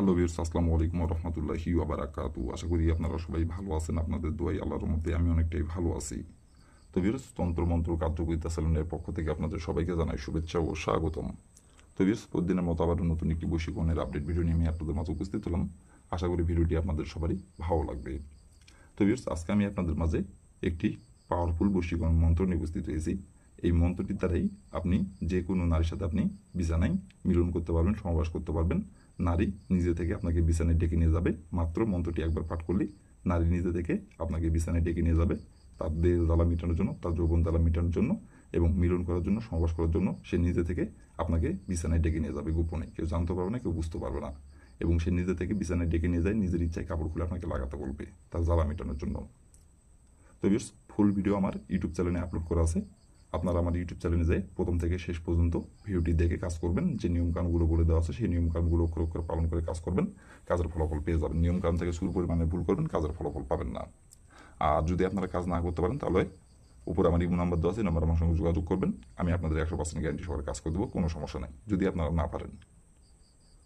Hello বিয়ার্স আসসালামু আলাইকুম রহমতুল্লাহি ওবারাকাতু আশা করি আপনারা সবাই ভালো আছেন, আপনাদের দোয়াই আল্লাহর মধ্যে আমি অনেকটাই ভালো আছি। তো বিয়ার্স তন্ত্রমন্ত্র কার্যকরিতা সেলুনের পক্ষ থেকে আপনাদের সবাইকে জানাই শুভেচ্ছা ও স্বাগতম। তো বিয়ার্স প্রতিদিনের মতো আবার নতুন একটি বৈশিকরণের আপডেট ভিডিও নিয়ে আমি আপনাদের মাঝে উপস্থিত হলাম। আশা করি ভিডিওটি আপনাদের সবারই ভালো লাগবে। তো বিয়ার্স আজকে আমি আপনাদের মাঝে একটি পাওয়ারফুল বশীকরণ মন্ত্র নিয়ে উপস্থিত হয়েছি। এই মন্ত্রটির দ্বারাই আপনি যে কোনো নারীর সাথে আপনি বিছানায় মিলন করতে পারবেন সমাবাস করতে পারবেন। নারী নিজে থেকে আপনাকে বিছানায় ডেকে নিয়ে যাবে। মাত্র মন্ত্রটি একবার পাঠ করলেই নারী নিজে থেকে আপনাকে বিছানায় ডেকে নিয়ে যাবে। তার দেহ জ্বালা মেটানোর জন্য, তার যৌবন জ্বালা মেটানোর জন্য এবং মিলন করার জন্য সমাবাস করার জন্য সে নিজে থেকে আপনাকে বিছানায় ডেকে নিয়ে যাবে গোপনে। কেউ জানতে পারবে না, কেউ বুঝতে পারবে না। এবং সে নিজে থেকে বিছানায় ডেকে নিয়ে যায়, নিজের ইচ্ছায় কাপড় খুলে আপনাকে লাগাতে বলবে, তার জ্বালা মেটানোর জন্য। তো ফুল ভিডিও আমার ইউটিউব চ্যানেলে আপলোড করা আছে। আপনারা আমার ইউটিউব চ্যানেলে যেয়ে প্রথম থেকে শেষ পর্যন্ত ভিডিওটি দেখে কাজ করবেন, যে নিয়মকানুনগুলো বলে দেওয়া আছে, সেই নিয়মকানুনগুলো অক্ষর অক্ষর পালন করে কাজ করবেন। কাজের ফলাফল পেয়ে যাবেন। নিয়মকানুন থেকে শুরু পরিমাণে ভুল করবেন, কাজের ফলাফল পাবেন না। আর যদি আপনারা কাজ না করতে পারেন, তাহলে উপরে আমার ইমো নাম্বার দেওয়া আছে নাম্বার আমার সঙ্গে যোগাযোগ করবেন। আমি আপনাদের একশো পার্সেন্ট গ্যারান্টি সহকারে কাজ করে দেবো, কোনো সমস্যা নেই। যদি আপনারা না পারেন।